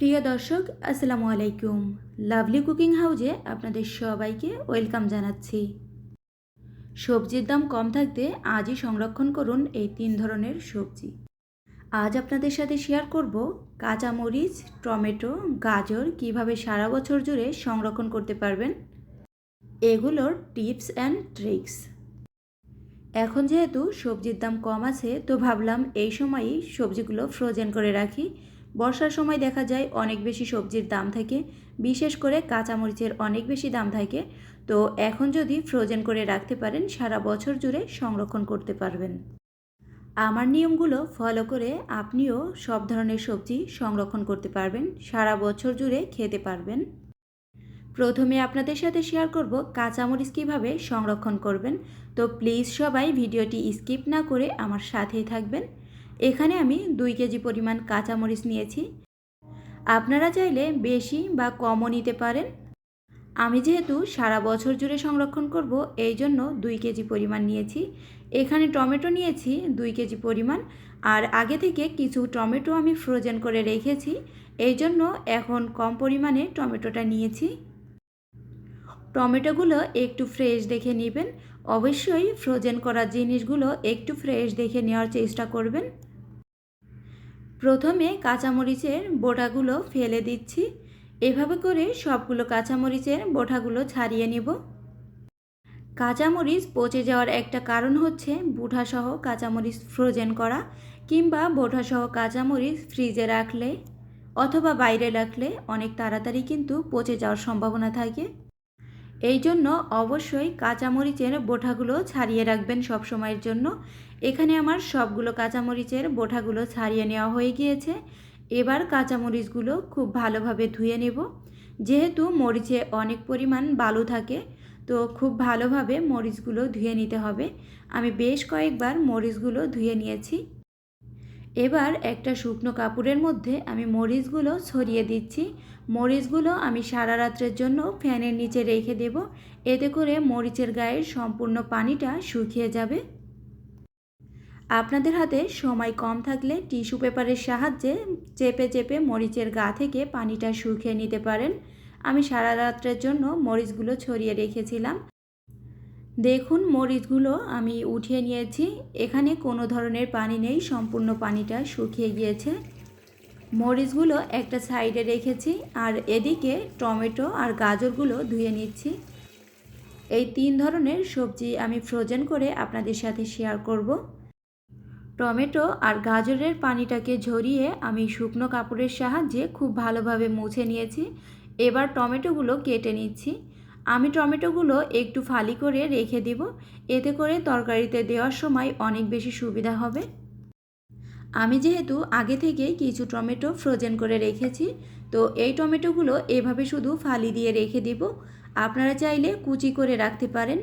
প্রিয় দর্শক, আসসালামু আলাইকুম। লাভলি কুকিং হাউজে আপনাদের সবাইকে ওয়েলকাম জানাচ্ছি। সবজির দাম কম থাকতে আজই সংরক্ষণ করুন এই তিন ধরনের সবজি। আজ আপনাদের সাথে শেয়ার করব কাঁচামরিচ, টমেটো, গাজর কীভাবে সারা বছর জুড়ে সংরক্ষণ করতে পারবেন, এগুলোর টিপস অ্যান্ড ট্রিক্স। এখন যেহেতু সবজির দাম কম আছে, তো ভাবলাম এই সময়ই সবজিগুলো ফ্রোজেন করে রাখি। বর্ষার সময় দেখা যায় অনেক বেশি সবজির দাম থাকে, বিশেষ করে কাঁচামরিচের অনেক বেশি দাম থাকে। তো এখন যদি ফ্রোজেন করে রাখতে পারেন, সারা বছর জুড়ে সংরক্ষণ করতে পারবেন। আমার নিয়মগুলো ফলো করে আপনিও সব ধরনের সবজি সংরক্ষণ করতে পারবেন, সারা বছর জুড়ে খেতে পারবেন। প্রথমে আপনাদের সাথে শেয়ার করব কাঁচামরিচ কীভাবে সংরক্ষণ করবেন। তো প্লিজ সবাই ভিডিওটি স্কিপ না করে আমার সাথেই থাকবেন। এখানে আমি দুই কেজি পরিমাণ কাঁচামরিচ নিয়েছি। আপনারা চাইলে বেশি বা কমও নিতে পারেন। আমি যেহেতু সারা বছর জুড়ে সংরক্ষণ করব, এই জন্য দুই কেজি পরিমাণ নিয়েছি। এখানে টমেটো নিয়েছি দুই কেজি পরিমাণ। আর আগে থেকে কিছু টমেটো আমি ফ্রোজেন করে রেখেছি, এই জন্য এখন কম পরিমাণে টমেটোটা নিয়েছি। টমেটোগুলো একটু ফ্রেশ দেখে নেবেন। অবশ্যই ফ্রোজেন করা জিনিসগুলো একটু ফ্রেশ দেখে নেওয়ার চেষ্টা করবেন। প্রথমে কাঁচামরিচের বোটাগুলো ফেলে দিচ্ছি। এভাবে করে সবগুলো কাঁচামরিচের বোটাগুলো ছাড়িয়ে নেব। কাঁচামরিচ পচে যাওয়ার একটা কারণ হচ্ছে বুঠাসহ কাঁচামরিচ ফ্রোজেন করা কিংবা বোঠাসহ কাঁচামরিচ ফ্রিজে রাখলে অথবা বাইরে রাখলে অনেক তাড়াতাড়ি কিন্তু পচে যাওয়ার সম্ভাবনা থাকে। এই জন্য অবশ্যই কাঁচামরিচের বোঠাগুলো ছাড়িয়ে রাখবেন সব সময়ের জন্য। এখানে আমার সবগুলো কাঁচামরিচের বোঠাগুলো ছাড়িয়ে নেওয়া হয়ে গিয়েছে। এবার কাঁচামরিচগুলো খুব ভালোভাবে ধুয়ে নেব। যেহেতু মরিচে অনেক পরিমাণ বালু থাকে, তো খুব ভালোভাবে মরিচগুলো ধুয়ে নিতে হবে। আমি বেশ কয়েকবার মরিচগুলো ধুয়ে নিয়েছি। এবার একটা শুকনো কাপড়ের মধ্যে আমি মরিচগুলো ছড়িয়ে দিচ্ছি। মরিচগুলো আমি সারা রাত্রের জন্য ফ্যানের নিচে রেখে দেব। এতে করে মরিচের গায়ের সম্পূর্ণ পানিটা শুকিয়ে যাবে। আপনাদের হাতে সময় কম থাকলে টিস্যু পেপারের সাহায্যে চেপে চেপে মরিচের গা থেকে পানিটা শুকিয়ে নিতে পারেন। আমি সারা রাত্রের জন্য মরিচগুলো ছড়িয়ে রেখেছিলাম। দেখুন, মরিচগুলো আমি উঠিয়ে নিয়েছি। এখানে কোনো ধরনের পানি নেই, সম্পূর্ণ পানিটা শুকিয়ে গিয়েছে। মরিচগুলো একটা সাইডে রেখেছি আর এদিকে টমেটো আর গাজরগুলো ধুয়ে নিচ্ছি। এই তিন ধরনের সবজি আমি ফ্রোজেন করে আপনাদের সাথে শেয়ার করব। টমেটো আর গাজরের পানিটাকে ঝরিয়ে আমি শুকনো কাপড়ের সাহায্যে খুব ভালোভাবে মুছে নিয়েছি। এবার টমেটোগুলো কেটে নিচ্ছি। আমি টমেটোগুলো একটু ফালি করে রেখে দিব। এতে করে তরকারিতে দেওয়ার সময় অনেক বেশি সুবিধা হবে। আমি যেহেতু আগে থেকেই কিছু টমেটো ফ্রোজেন করে রেখেছি, তো এই টমেটোগুলো এভাবে শুধু ফালি দিয়ে রেখে দিব। আপনারা চাইলে কুচি করে রাখতে পারেন।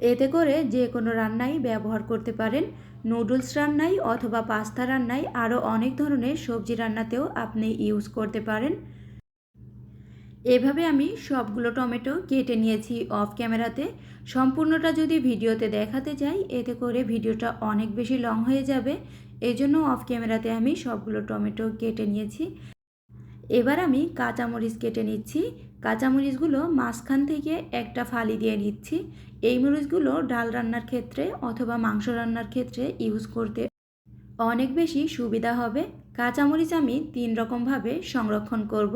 এতে করে যে কোনো রান্নাই ব্যবহার করতে পারেন। নুডলস রান্নাই অথবা পাস্তা রান্নাই আরও অনেক ধরনের সবজি রান্নাতেও আপনি ইউজ করতে পারেন। এভাবে আমি সবগুলো টমেটো কেটে নিয়েছি অফ ক্যামেরাতে সম্পূর্ণটা যদি ভিডিওতে দেখাতে যাই, এতে করে ভিডিওটা অনেক বেশি লং হয়ে যাবে। এই জন্য অফ ক্যামেরাতে আমি সবগুলো টমেটো কেটে নিয়েছি। এবার আমি কাঁচামরিচ কেটে নিচ্ছি। কাঁচামরিচগুলো মাঝখান থেকে একটা ফালি দিয়ে নিচ্ছি। এই মরিচগুলো ডাল রান্নার ক্ষেত্রে অথবা মাংস রান্নার ক্ষেত্রে ইউজ করতে অনেক বেশি সুবিধা হবে। কাঁচামরিচ আমি তিন রকমভাবে সংরক্ষণ করব।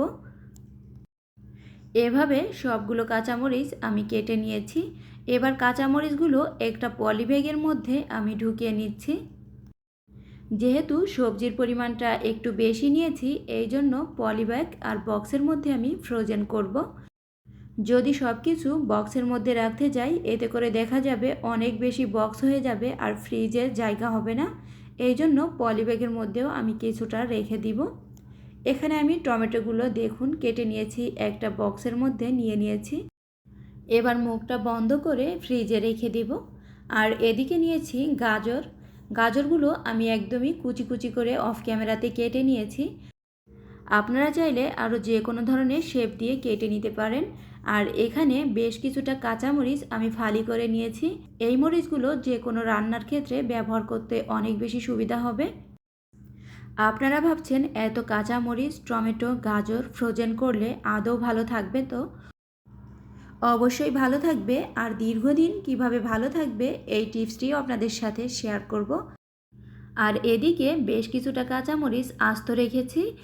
এভাবে সবগুলো কাঁচামরিচ আমি কেটে নিয়েছি। এবার কাঁচামরিচগুলো একটা পলিব্যাগের মধ্যে আমি ঢুকিয়ে নিচ্ছি। যেহেতু সবজির পরিমাণটা একটু বেশি নিয়েছি, এই জন্য পলিব্যাগ আর বক্সের মধ্যে আমি ফ্রোজেন করব। যদি সব কিছু বক্সের মধ্যে রাখতে যাই, এতে করে দেখা যাবে অনেক বেশি বক্স হয়ে যাবে আর ফ্রিজের জায়গা হবে না। এই জন্য পলিব্যাগের মধ্যেও আমি কিছুটা রেখে দিব। এখানে আমি টমেটোগুলো দেখুন, কেটে নিয়েছি, একটা বক্সের মধ্যে নিয়ে নিয়েছি। এবার মুখটা বন্ধ করে ফ্রিজে রেখে দিব। আর এদিকে নিয়েছি গাজর। গাজরগুলো আমি একদমই কুচি কুচি করে অফ ক্যামেরাতে কেটে নিয়েছি। আপনারা চাইলে আরও যে কোনো ধরনের শেপ দিয়ে কেটে নিতে পারেন। আর এখানে বেশ কিছুটা কাঁচামরিচ আমি ফালি করে নিয়েছি। এই মরিচগুলো যে কোনো রান্নার ক্ষেত্রে ব্যবহার করতে অনেক বেশি সুবিধা হবে। আপনারা ভাবছেন এত কাঁচামরিচ, টমেটো, গাজর ফ্রোজেন করলে আদৌ ভালো থাকবে তো? অবশ্যই ভালো থাকবে আর দীর্ঘদিন কীভাবে ভালো থাকবে এই টিপসটিও আপনাদের সাথে শেয়ার করব। আর এদিকে বেশ কিছুটা কাঁচামরিচ আস্ত রেখেছি।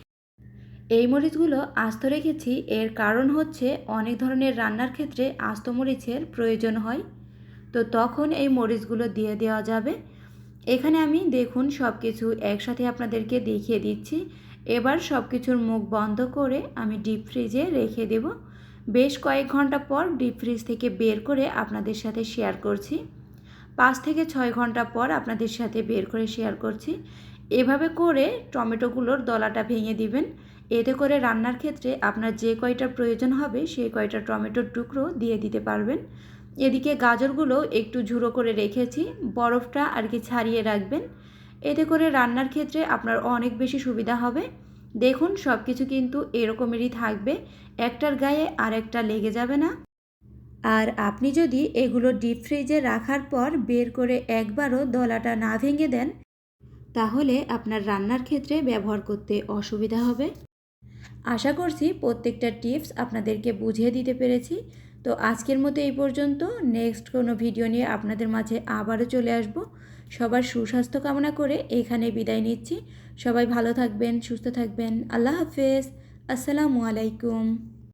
এই মরিচগুলো আস্ত রেখেছি, এর কারণ হচ্ছে অনেক ধরনের রান্নার ক্ষেত্রে আস্ত মরিচের প্রয়োজন হয়। তো তখন এই মরিচগুলো দিয়ে দেওয়া যাবে। এখানে আমি দেখুন সব কিছু একসাথে আপনাদেরকে দেখিয়ে দিচ্ছি। এবার সব কিছুর মুখ বন্ধ করে আমি ডিপ ফ্রিজে রেখে দেব। বেশ কয়েক ঘণ্টা পর ডিপ ফ্রিজ থেকে বের করে আপনাদের সাথে শেয়ার করছি। পাঁচ থেকে ছয় ঘণ্টা পর আপনাদের সাথে বের করে শেয়ার করছি। এভাবে করে টমেটোগুলোর দলাটা ভেঙে দিবেন। এতে করে রান্নার ক্ষেত্রে আপনার যে কয়টা প্রয়োজন হবে সেই কয়টা টমেটোর টুকরো দিয়ে দিতে পারবেন। এদিকে গাজরগুলো একটু ঝুড়ো করে রেখেছি, বরফটা আর কি ছাড়িয়ে রাখবেন। এতে করে রান্নার ক্ষেত্রে আপনার অনেক বেশি সুবিধা হবে। দেখুন সব কিছু কিন্তু এরকমেরই থাকবে, একটার গায়ে আর একটা লেগে যাবে না। আর আপনি যদি এগুলো ডিপ ফ্রিজে রাখার পর বের করে একবারও দলাটা না ভেঙে দেন, তাহলে আপনার রান্নার ক্ষেত্রে ব্যবহার করতে অসুবিধা হবে। আশা করছি প্রত্যেকটা টিপস আপনাদেরকে বুঝিয়ে দিতে পেরেছি। তো আজকের মতো এই পর্যন্ত। নেক্সট কোনো ভিডিও নিয়ে আপনাদের মাঝে আবারও চলে আসব। সবার সুস্বাস্থ্য কামনা করে এখানে বিদায় নিচ্ছি। সবাই ভালো থাকবেন, সুস্থ থাকবেন। আল্লাহ হাফেজ। আসসালামু আলাইকুম।